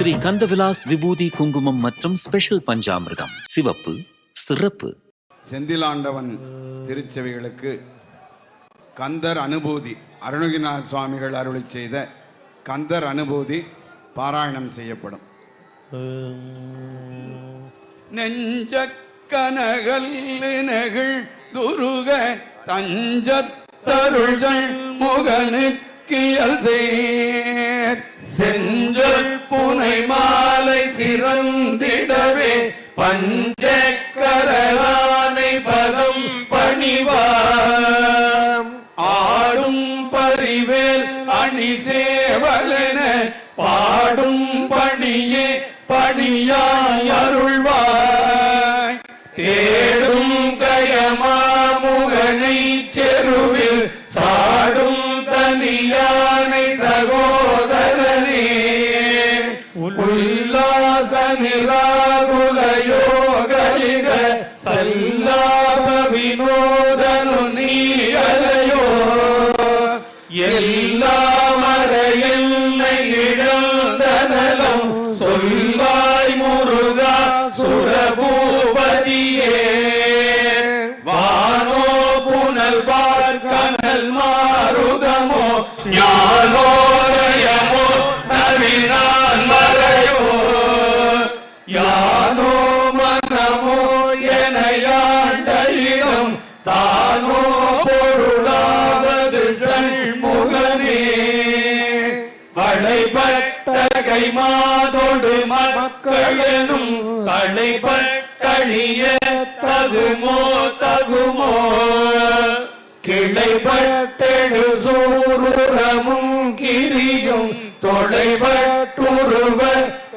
ஸ்ரீ கந்தவிலாஸ் விபூதி குங்குமம் மற்றும் ஸ்பெஷல் பஞ்சாமிர்தம். சிவப்பு சிறப்பு. செந்திலாண்டவன் திருச்செவிகளுக்கு கந்தர் அனுபூதி அருணகிரிநாத சுவாமிகள் அருளி செய்த கந்தர் அனுபூதி பாராயணம் செய்யப்படும். நெஞ்ச கனகல் நெகிழ் துருக தஞ்சத்தருள்கள் முகனுக்கியல் செஞ்சல் புனை மாலை சிறந்திடவே பஞ்சக்கரலானை பதம் பணிவார் ஆடும் பரிவேல் அணி சேவலன பாடும் பணியே பணியாய் அருள்வாய். தேடும் கயமாமுகனை செருவில் வளைபட்ட கைமாதோடு மக்களெனும் களைபட்டழிய தகுமோ தகுமோ. கிளைபட்டெடு சூருரமும் கிரியும் தொலைபட்டுருவ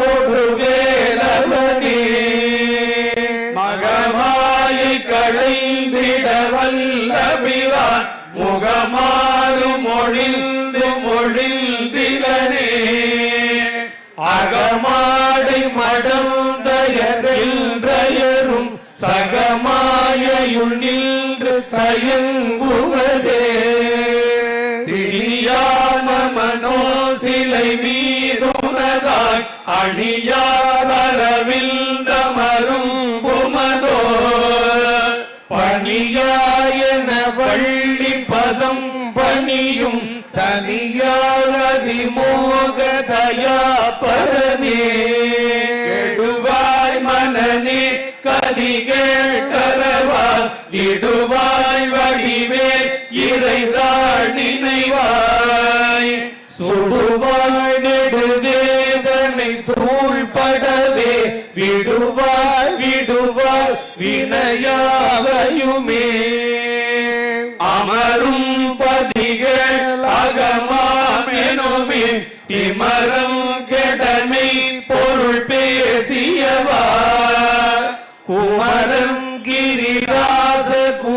தொடுவேலவனே மகமாயை களைந்திட வல்லபிரான் முகமாறு மொழிந்து சகமாயுள் நின்று தயங்குவதே. திணியான மனோ சிலை மீதுனதாய் அணியாரவிந்தமரும் புமதோ பணியாயன வள்ளி பதம் பணியும் தனியாதி மோகதயா பரமே. கதிகேள் கரவா இடுவாய் வடிவேல் இறைதாள் நினைவாய். சுடுவாய் நெடுவேதனை தூள் படவே விடுவாய் விடுவாய் வினையாவையுமே. அமரும் பதிகள் அகமாமெனுமே திமரம்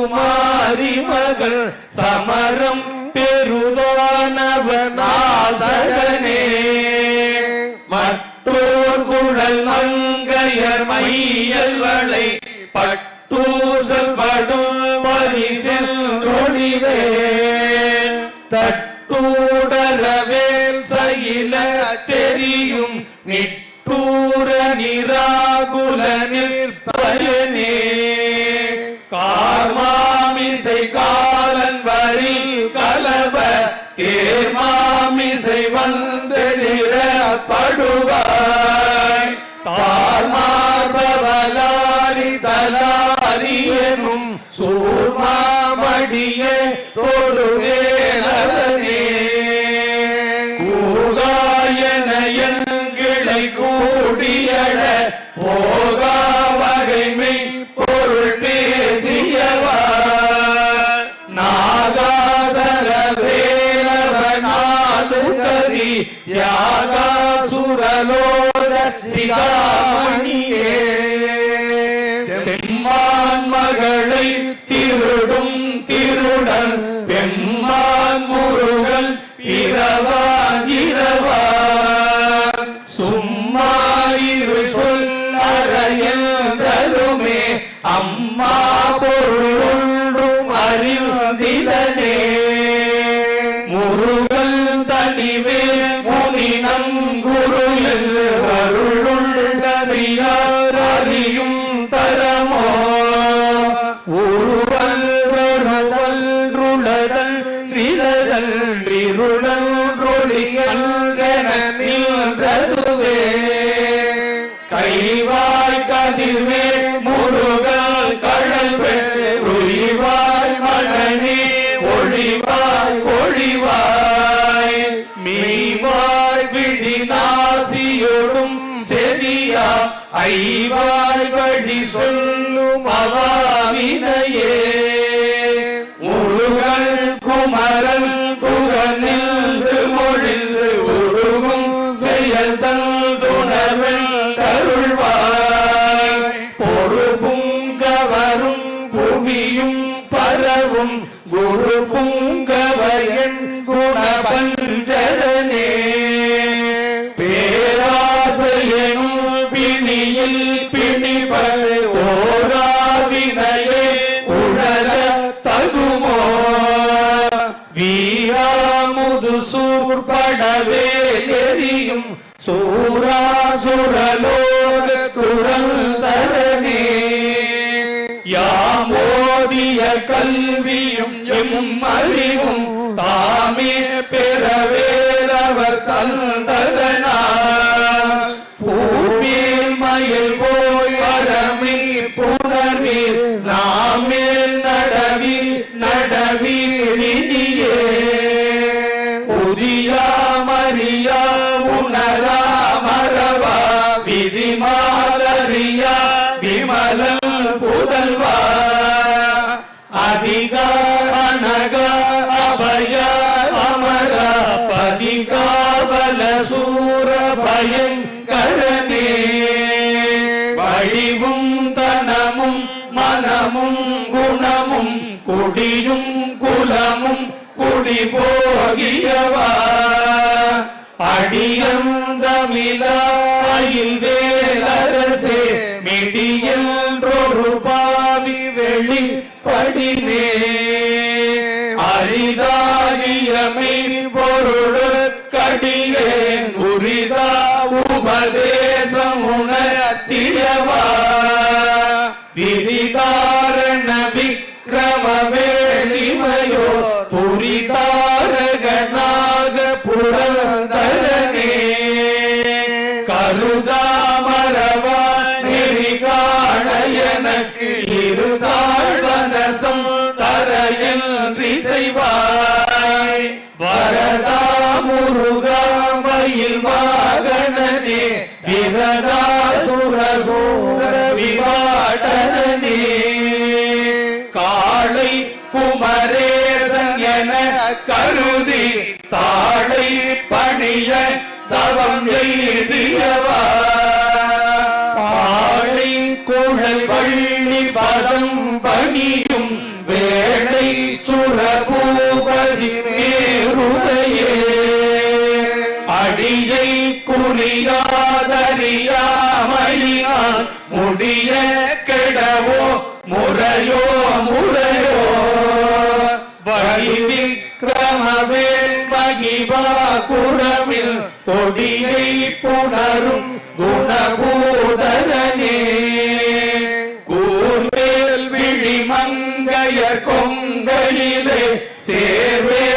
குமாரி மகள் சமரம் பெருதோனவனாசகனே மற்றோர் குழல் மங்கையர் மையல்வளை பட்டூசல் படும் பரிசில் பரிசென்றொழிவே தட்டூடரவேல் சயில தெரியும் நிட்டூர நிராகுல நிற்பயனே கார்மாமிசை காலன் வரி கலவ தேர்மாமிசை வந்தெதிர படுவாய். தார்மார்பலாரி தலாரியனும் சூர்மாமடியே சூர்மாமடிய தொடுவேலவனே சிகாமணியே. செம்மான் மகளை திருடும் திருடன் பெம்மான் முருகன் இரவான் இரவான் சும்மாயிரு சொல்லறையன்றலுமே அம்மா ஐவாய் வழி சொல்லும் அவாவினையே. பிணியில் பிணிபல் ஓராவினையே உணர தகுமோ? வீராமுது சூர்படவே எரியும் சூராசுரலோக துரந்தரனே யாமோதிய கல்வியும் எம் அறிவும் தாமே பெறவேலவர் தந்ததனா புணர்வில் நாமேல் நடவில் நடவீரினியே புதியா மரியா உணரா மரவா விதிமாலரியா விமலன் புதல்வா. அதிக அனக அபய அமர பதிகாவல சூர பயங்க போகியவா? அடியந்தமிழாயில் வேலரசே மிடியன்றொரு பாவி வெளி படினே. அரிதாரியமை அரிதாகியமை பொருளுக்கடியேன் உரிதா உபதேசமுணத்தியவா விரிதாரண விக்ரம வேலிமையோ தவம் எய்தியவா பாளை குழல் பள்ளி பதம் பணியும் வேளை சுரபு மகிபா கொடியை புணரும் குணபூதரனே கூர்வேல் விழி மங்கையர் கொங்கையிலே சேர்வே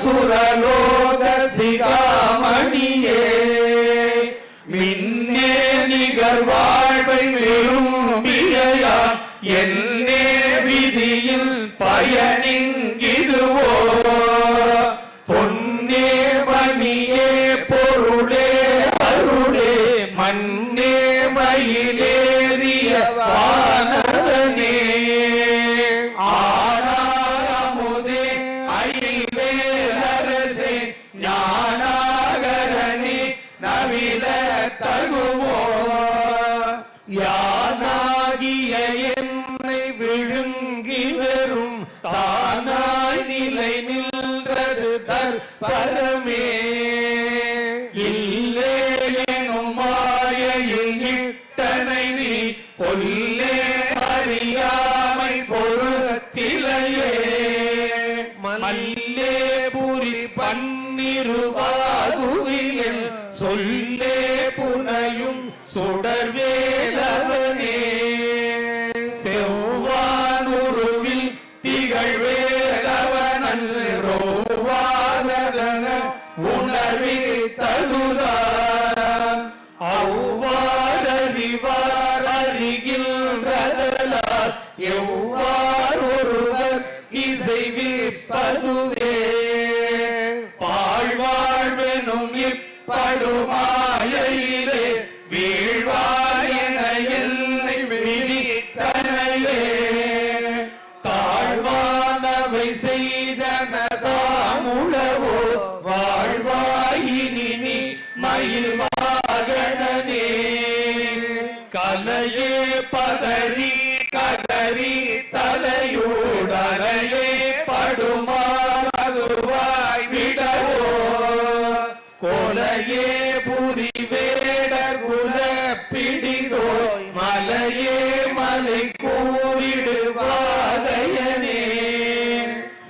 சுரலோக சிகாமணியே மின்னே நிகர் வாழ்வை விரும்பியா என்னே விதியில் பயனின் புரி பன்னிருவாகுவிலில் சொல்லே புனையும் சுடர்வே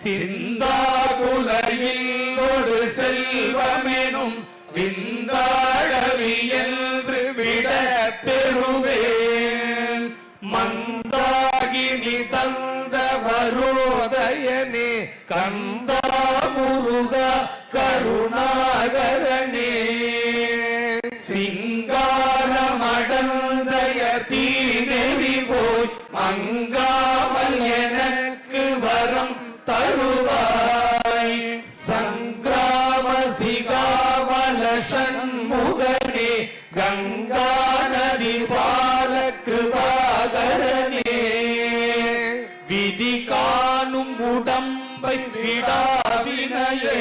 சிந்தாகுலையில் சண்முகனே கங்கா நதி பால கிருபாகரனே விதி காணும் உடம்பை விடாவினையே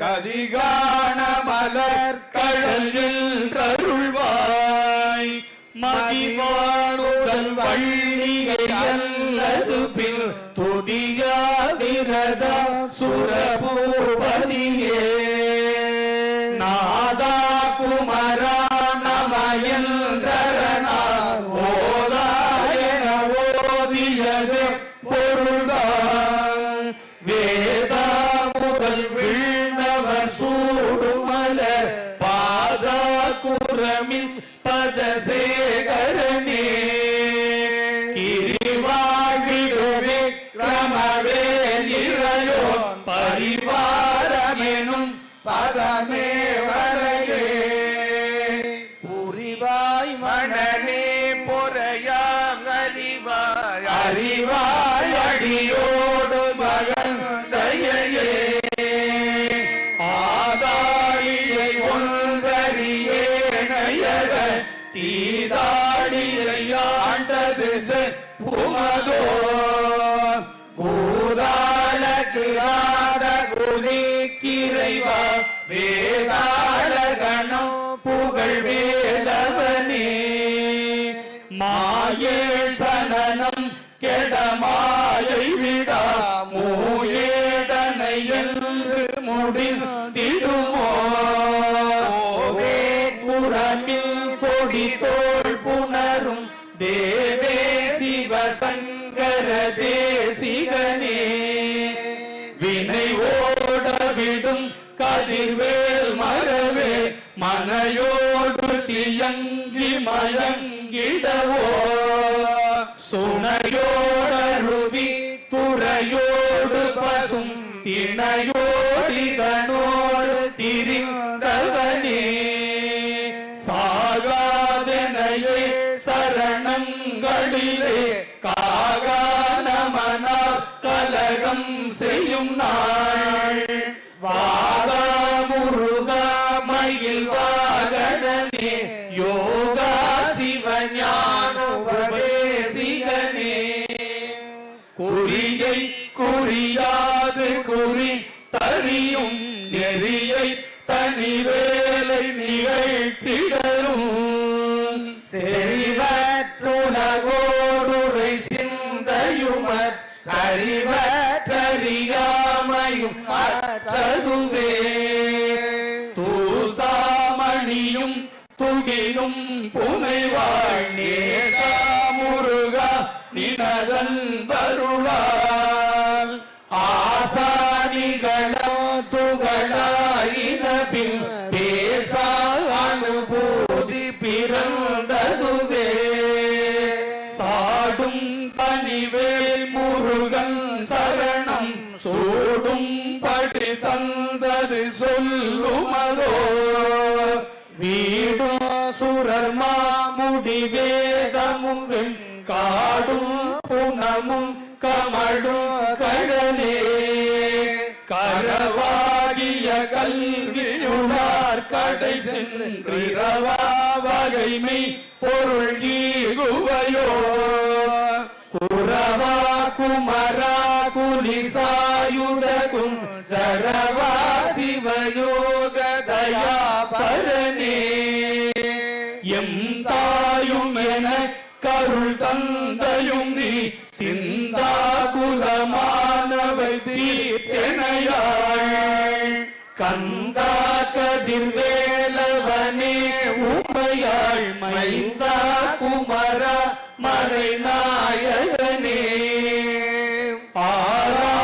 கதிகாண மலர் கடலில் அருள்வாய் மதிவானுடன் வள்ளியல் வேதா முதல் விண்ணவர் சூடுமலர் பாதா குரமின் பதசேகரனே. கிரிவாழிடுவே கிரமவேல் இறையோ பரிவாரமெனும் பதமே வளையே. புரிவாய் மனநே பொறையாம் அறிவாய். அறிவாய் அடியோடு ஆண்டது புமதோ பூதாளக்கு ஆட குலிக்கிறைவா வேதாள கணம் புகழ் வேலவனே மாயேள் சனனம் கெடமாயை விடா மூயேடனை என்று முடிந்திடுமோ. ஓவே புறமில் கொடி தோல் புணரும் தே தியங்கி மயங்கிடவோ? சுனையோடருவி துறையோடு பசும் திணையோடிதனோடு திரிந்தவனே. சாகாதனையே சரணங்களிலே காகானமனார் கலகம் செய்யும் நாள். வாதா முருகா மயில் வா வாகனனே யோகா சிவஞானோபதேசிகனே குறியை குறியாது குறி தறியும் நெறியை தனி வேலை நிகழ்த்திடரும் செறிவற்றுலகோடுரை சிந்தையுட கழிவற்றறியாமையும் அற்றதுவே. தூசாமணியும் துகிலும் புனைவாழ் நேசா முருகா நினதன் வருளால் புனமும் கமழும் கடலே. கரவாகிய கல்வியுடார் கடை சென்றிரவா வகைமை பொருள் ஈகுவையோ. குரவா குமரா குலிசாயுடகும் ஜரவா கந்தா கதிர்வேலவனே உமையாள் மைந்தா குமரா மறைநாயகனே ஆரா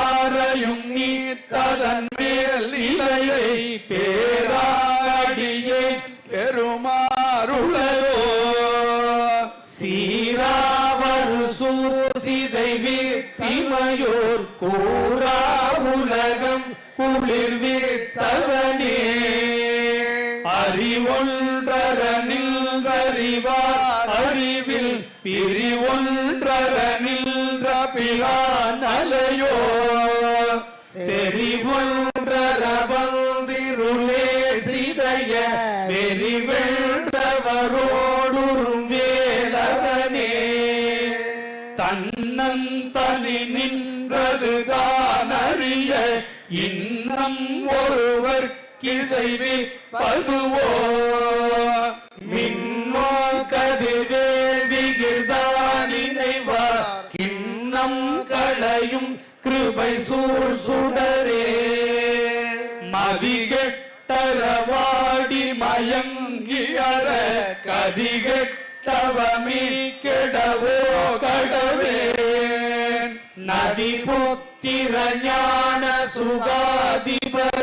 நின்றறிவார் அறிவில் பிரிவொன்றர நின்ற செறி செறிவொன்றர வந்திருளே சிதைய வெறிவென்றவரோடுறும் வேலவனே தன்னந்தனி நின்றது அறிய இன்னம் ஒருவர் கிசைவி பதுவோ கிருபை சூழ் சுடரே மதிகெட்டரவாடி மயங்கியற கதிகெட்டவமீ கெடவோ கடவே நதி புத்திர ஞான சுகாதிபர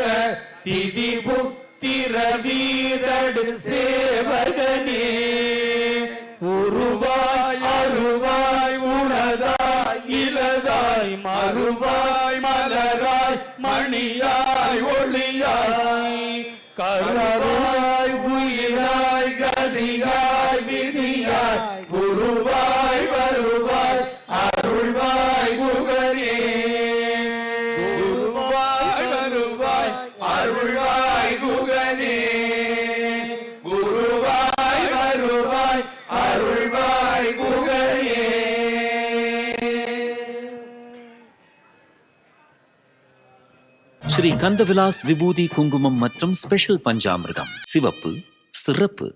திதி புத்திர வீரடு சேவகனே. உருவாய் அருவாய் உணதாய் இலதாய் மறுவாய் உயிராய் விதியாய் குருவாய் வருவாய் அருள்வாய் குகரே குருவாய் வருவாய் அருள்வாய் குகனே குருவாய் வருவாய் அருள்வாய் குகனே ஸ்ரீ கந்தவிலாஸ் விபூதி குங்குமம் மற்றும் ஸ்பெஷல் பஞ்சாமிர்தம். சிவப்பு சிறப்பு